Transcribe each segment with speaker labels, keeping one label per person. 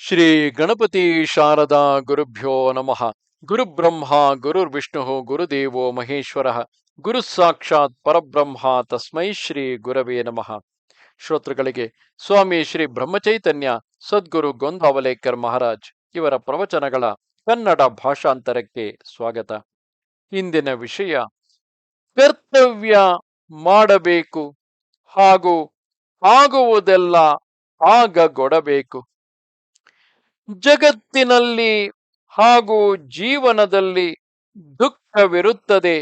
Speaker 1: ಶ್ರೀ ಗಣಪತಿ ಶಾರದಾ ಗುರುಭ್ಯೋ ನಮಃ. ಗುರುಬ್ರಹ್ಮ ಗುರುರ್ವಿಷ್ಣು ಗುರುದೇವೋ ಮಹೇಶ್ವರ. ಗುರು ಸಾಕ್ಷಾತ್ ಪರಬ್ರಹ್ಮ ತಸ್ಮೈ ಶ್ರೀ ಗುರವೇ ನಮಃ. ಶ್ರೋತೃಗಳಿಗೆ, ಸ್ವಾಮಿ ಶ್ರೀ ಬ್ರಹ್ಮಚೈತನ್ಯ, ಸದ್ಗುರು ಗೊಂದಾವಲೇಕರ್ ಮಹಾರಾಜ್ ಇವರ ಪ್ರವಚನಗಳ ಕನ್ನಡ ಭಾಷಾಂತರಕ್ಕೆ ಸ್ವಾಗತ. ಇಂದಿನ ವಿಷಯ, ಕರ್ತವ್ಯ ಮಾಡಬೇಕು ಹಾಗೂ ಆಗುವುದೆಲ್ಲ ಆಗಗೊಡಬೇಕು. ಜಗತ್ತಿನಲ್ಲಿ ಹಾಗೂ ಜೀವನದಲ್ಲಿ ದುಃಖವಿರುತ್ತದೆ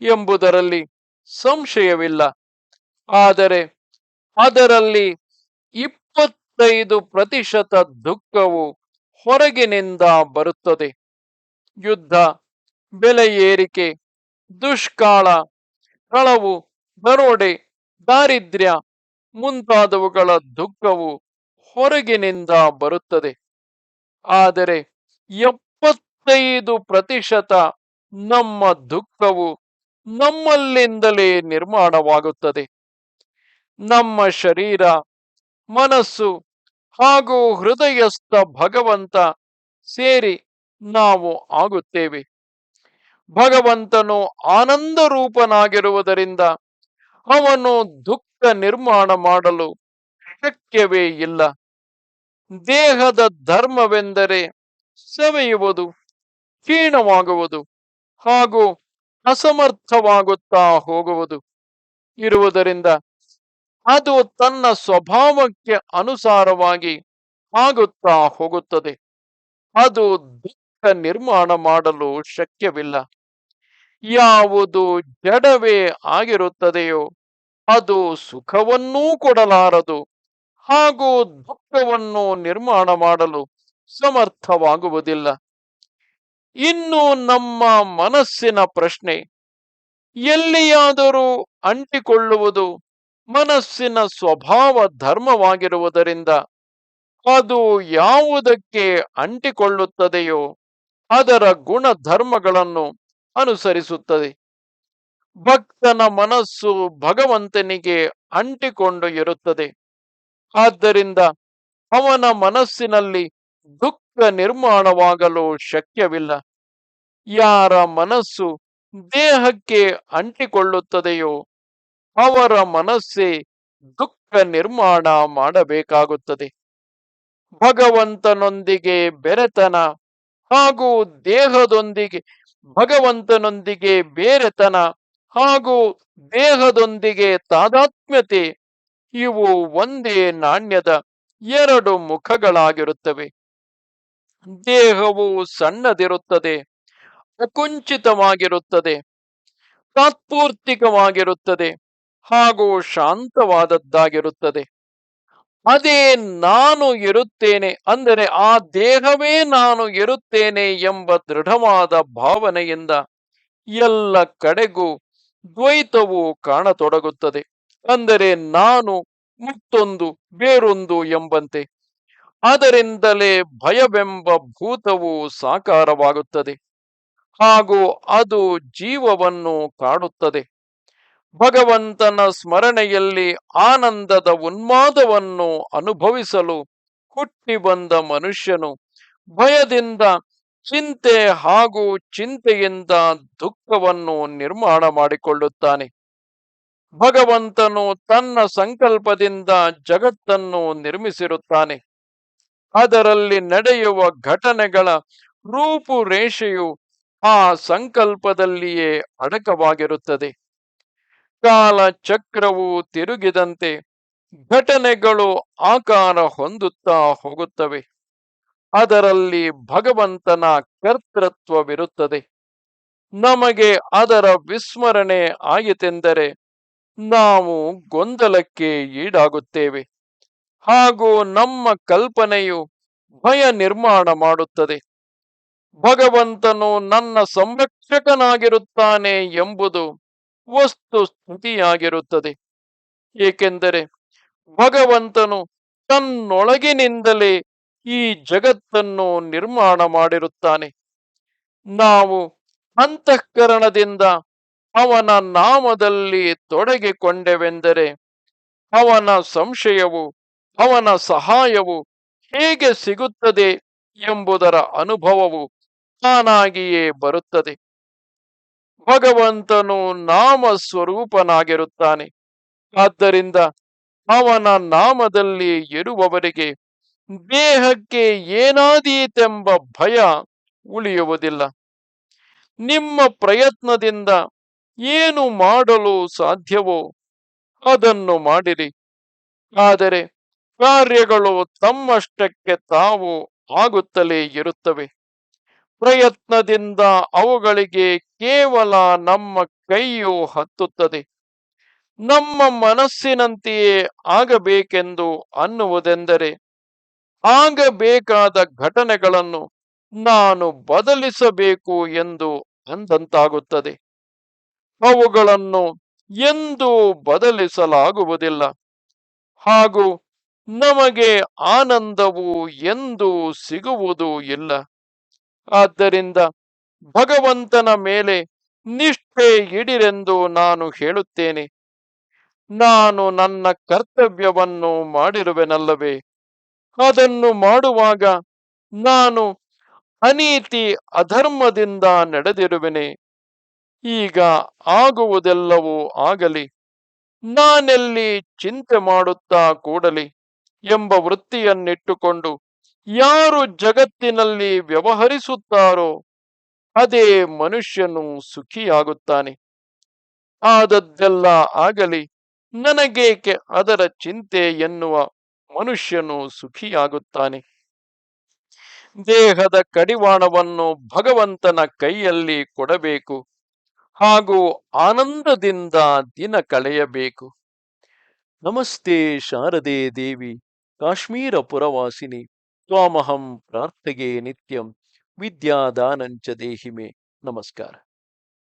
Speaker 1: ಎಂಬುದರಲ್ಲಿ ಸಂಶಯವಿಲ್ಲ. ಆದರೆ ಅದರಲ್ಲಿ ಇಪ್ಪತ್ತೈದು ಪ್ರತಿಶತ ದುಃಖವು ಹೊರಗಿನಿಂದ ಬರುತ್ತದೆ. ಯುದ್ಧ ಬೆಲೆ ಏರಿಕೆ ದುಷ್ಕಾಳ, ಕಳವು, ದರೋಡೆ, ದಾರಿದ್ರ್ಯ ಮುಂತಾದವುಗಳ ದುಃಖವು ಹೊರಗಿನಿಂದ ಬರುತ್ತದೆ. ಆದರೆ ಎಪ್ಪತ್ತೈದು ಪ್ರತಿಶತ ನಮ್ಮ ದುಃಖವು ನಮ್ಮಲ್ಲಿಂದಲೇ ನಿರ್ಮಾಣವಾಗುತ್ತದೆ. ನಮ್ಮ ಶರೀರ, ಮನಸ್ಸು ಹಾಗೂ ಹೃದಯಸ್ಥ ಭಗವಂತ ಸೇರಿ ನಾವು ಆಗುತ್ತೇವೆ. ಭಗವಂತನು ಆನಂದ ರೂಪನಾಗಿರುವುದರಿಂದ ಅವನು ದುಃಖ ನಿರ್ಮಾಣ ಮಾಡಲು ಶಕ್ಯವೇ ಇಲ್ಲ. ದೇಹದ ಧರ್ಮವೆಂದರೆ ಸವೆಯುವುದು ಕ್ಷೀಣವಾಗುವುದು ಹಾಗೂ ಅಸಮರ್ಥವಾಗುತ್ತಾ ಹೋಗುವುದು. ಇರುವುದರಿಂದ ಅದು ತನ್ನ ಸ್ವಭಾವಕ್ಕೆ ಅನುಸಾರವಾಗಿ ಆಗುತ್ತಾ ಹೋಗುತ್ತದೆ. ಅದು ದುಃಖ ನಿರ್ಮಾಣ ಮಾಡಲು ಶಕ್ಯವಿಲ್ಲ. ಯಾವುದು ಜಡವೇ ಆಗಿರುತ್ತದೆಯೋ ಅದು ಸುಖವನ್ನೂ ಕೊಡಲಾರದು. ಹಾಗೂ ದುಃಖವನ್ನು ನಿರ್ಮಾಣ ಮಾಡಲು ಸಮರ್ಥವಾಗುವುದಿಲ್ಲ. ಇನ್ನು ನಮ್ಮ ಮನಸ್ಸಿನ ಪ್ರಶ್ನೆ, ಎಲ್ಲಿಯಾದರೂ ಅಂಟಿಕೊಳ್ಳುವುದು ಮನಸ್ಸಿನ ಸ್ವಭಾವ ಧರ್ಮವಾಗಿರುವುದರಿಂದ ಅದು ಯಾವುದಕ್ಕೆ ಅಂಟಿಕೊಳ್ಳುತ್ತದೆಯೋ ಅದರ ಗುಣಧರ್ಮಗಳನ್ನು ಅನುಸರಿಸುತ್ತದೆ. ಭಕ್ತನ ಮನಸ್ಸು ಭಗವಂತನಿಗೆ ಅಂಟಿಕೊಂಡು ಇರುತ್ತದೆ. ಆದ್ದರಿಂದ ಅವನ ಮನಸ್ಸಿನಲ್ಲಿ ದುಃಖ ನಿರ್ಮಾಣವಾಗಲು ಶಕ್ಯವಿಲ್ಲ. ಯಾರ ಮನಸ್ಸು ದೇಹಕ್ಕೆ ಅಂಟಿಕೊಳ್ಳುತ್ತದೆಯೋ ಅವರ ಮನಸ್ಸೇ ದುಃಖ ನಿರ್ಮಾಣ ಮಾಡಬೇಕಾಗುತ್ತದೆ. ಭಗವಂತನೊಂದಿಗೆ ಬೆರೆತನ ಹಾಗೂ ದೇಹದೊಂದಿಗೆ, ಭಗವಂತನೊಂದಿಗೆ ಬೇರೆತನ ಹಾಗೂ ದೇಹದೊಂದಿಗೆ ತಾದಾತ್ಮ್ಯತೆ ಇವು ಒಂದೇ ನಾಣ್ಯದ ಎರಡು ಮುಖಗಳಾಗಿರುತ್ತವೆ. ದೇಹವು ಸಣ್ಣದಿರುತ್ತದೆ, ಅಕುಂಚಿತವಾಗಿರುತ್ತದೆ, ತಾತ್ಪೂರ್ತಿಕವಾಗಿರುತ್ತದೆ ಹಾಗೂ ಶಾಂತವಾದದ್ದಾಗಿರುತ್ತದೆ. ಅದೇ ನಾನು ಇರುತ್ತೇನೆ ಅಂದರೆ ಆ ದೇಹವೇ ನಾನು ಇರುತ್ತೇನೆ ಎಂಬ ದೃಢವಾದ ಭಾವನೆಯಿಂದ ಎಲ್ಲ ಕಡೆಗೂ ದ್ವೈತವು ಕಾಣತೊಡಗುತ್ತದೆ. ಅಂದರೆ ನಾನು, ಮತ್ತೊಂದು, ಬೇರೊಂದು ಎಂಬಂತೆ. ಅದರಿಂದಲೇ ಭಯವೆಂಬ ಭೂತವು ಸಾಕಾರವಾಗುತ್ತದೆ. ಹಾಗೂ ಅದು ಜೀವವನ್ನು ಕಾಡುತ್ತದೆ. ಭಗವಂತನ ಸ್ಮರಣೆಯಲ್ಲಿ ಆನಂದದ ಉನ್ಮಾದವನ್ನು ಅನುಭವಿಸಲು ಹುಟ್ಟಿ ಬಂದ ಮನುಷ್ಯನು ಭಯದಿಂದ, ಚಿಂತೆ ಹಾಗೂ ಚಿಂತೆಯಿಂದ ದುಃಖವನ್ನು ನಿರ್ಮಾಣ ಮಾಡಿಕೊಳ್ಳುತ್ತಾನೆ. ಭಗವಂತನು ತನ್ನ ಸಂಕಲ್ಪದಿಂದ ಜಗತ್ತನ್ನು ನಿರ್ಮಿಸಿರುತ್ತಾನೆ. ಅದರಲ್ಲಿ ನಡೆಯುವ ಘಟನೆಗಳ ರೂಪುರೇಷೆಯು ಆ ಸಂಕಲ್ಪದಲ್ಲಿಯೇ ಅಡಕವಾಗಿರುತ್ತದೆ. ಕಾಲ ಚಕ್ರವು ತಿರುಗಿದಂತೆ ಘಟನೆಗಳು ಆಕಾರ ಹೊಂದುತ್ತಾ ಹೋಗುತ್ತವೆ. ಅದರಲ್ಲಿ ಭಗವಂತನ ಕರ್ತೃತ್ವವಿರುತ್ತದೆ. ನಮಗೆ ಅದರ ವಿಸ್ಮರಣೆ ಆಯಿತೆಂದರೆ ನಾವು ಗೊಂದಲಕ್ಕೆ ಈಡಾಗುತ್ತೇವೆ. ಹಾಗೂ ನಮ್ಮ ಕಲ್ಪನೆಯು ಭಯ ನಿರ್ಮಾಣ ಮಾಡುತ್ತದೆ. ಭಗವಂತನು ನನ್ನ ಸಂರಕ್ಷಕನಾಗಿರುತ್ತಾನೆ ಎಂಬುದು ವಸ್ತು ಸ್ಥಿತಿಯಾಗಿರುತ್ತದೆ. ಏಕೆಂದರೆ ಭಗವಂತನು ತನ್ನೊಳಗಿನಿಂದಲೇ ಈ ಜಗತ್ತನ್ನು ನಿರ್ಮಾಣ ಮಾಡಿರುತ್ತಾನೆ. ನಾವು ಅಂತಃಕರಣದಿಂದ ಅವನ ನಾಮದಲ್ಲಿ ತೊಡಗಿಕೊಂಡೆವೆಂದರೆ ಅವನ ಸಂಶಯವು, ಅವನ ಸಹಾಯವು ಹೇಗೆ ಸಿಗುತ್ತದೆ ಎಂಬುದರ ಅನುಭವವು ತಾನಾಗಿಯೇ ಬರುತ್ತದೆ. ಭಗವಂತನು ನಾಮ ಸ್ವರೂಪನಾಗಿರುತ್ತಾನೆ ಆದ್ದರಿಂದ ಅವನ ನಾಮದಲ್ಲಿ ಇರುವವರಿಗೆ ದೇಹಕ್ಕೆ ಏನಾದೀತೆಂಬ ಭಯ ಉಳಿಯುವುದಿಲ್ಲ. ನಿಮ್ಮ ಪ್ರಯತ್ನದಿಂದ ಏನು ಮಾಡಲು ಸಾಧ್ಯವೋ ಅದನ್ನು ಮಾಡಿರಿ. ಆದರೆ ಕಾರ್ಯಗಳು ತಮ್ಮಷ್ಟಕ್ಕೆ ತಾವು ಆಗುತ್ತಲೇ ಇರುತ್ತವೆ. ಪ್ರಯತ್ನದಿಂದ ಅವುಗಳಿಗೆ ಕೇವಲ ನಮ್ಮ ಕೈಯು ಹತ್ತುತ್ತದೆ. ನಮ್ಮ ಮನಸ್ಸಿನಂತೆಯೇ ಆಗಬೇಕೆಂದು ಅನ್ನುವುದೆಂದರೆ ಆಗಬೇಕಾದ ಘಟನೆಗಳನ್ನು ನಾನು ಬದಲಿಸಬೇಕು ಎಂದು ಅಂದಂತಾಗುತ್ತದೆ. ಅವುಗಳನ್ನು ಎಂದೂ ಬದಲಿಸಲಾಗುವುದಿಲ್ಲ. ಹಾಗೂ ನಮಗೆ ಆನಂದವು ಎಂದೂ ಸಿಗುವುದು ಇಲ್ಲ. ಆದ್ದರಿಂದ ಭಗವಂತನ ಮೇಲೆ ನಿಷ್ಠೆ ಇಡಿರೆಂದು ನಾನು ಹೇಳುತ್ತೇನೆ. ನಾನು ನನ್ನ ಕರ್ತವ್ಯವನ್ನು ಮಾಡಿರುವೆನಲ್ಲವೇ? ಅದನ್ನು ಮಾಡುವಾಗ ನಾನು ಅನೀತಿ ಅಧರ್ಮದಿಂದ ನಡೆದಿರುವೆನೆ. ಈಗ ಆಗುವುದೆಲ್ಲವೂ ಆಗಲಿ, ನಾನೆಲ್ಲಿ ಚಿಂತೆ ಮಾಡುತ್ತಾ ಕೂಡಲಿ ಎಂಬ ವೃತ್ತಿಯನ್ನಿಟ್ಟುಕೊಂಡು ಯಾರು ಜಗತ್ತಿನಲ್ಲಿ ವ್ಯವಹರಿಸುತ್ತಾರೋ ಅದೇ ಮನುಷ್ಯನು ಸುಖಿಯಾಗುತ್ತಾನೆ. ಆದದ್ದೆಲ್ಲ ಆಗಲಿ ನನಗೇಕೆ ಅದರ ಚಿಂತೆ ಎನ್ನುವ ಮನುಷ್ಯನು ಸುಖಿಯಾಗುತ್ತಾನೆ. ದೇಹದ ಕಡಿವಾಣವನ್ನು ಭಗವಂತನ ಕೈಯಲ್ಲಿ ಕೊಡಬೇಕು. ಹಾಗೂ ಆನಂದದಿಂದ ದಿನ ಕಳೆಯಬೇಕು. ನಮಸ್ತೆ ಶಾರದೆ ದೇವಿ ಕಾಶ್ಮೀರ ಪುರವಾಸಿನಿ ತ್ವಾಮಹಂ ಪ್ರಾರ್ಥಗೆ ನಿತ್ಯಂ, ವಿದ್ಯಾದಾನಂಚ ದೇಹಿಮೆ. ನಮಸ್ಕಾರ.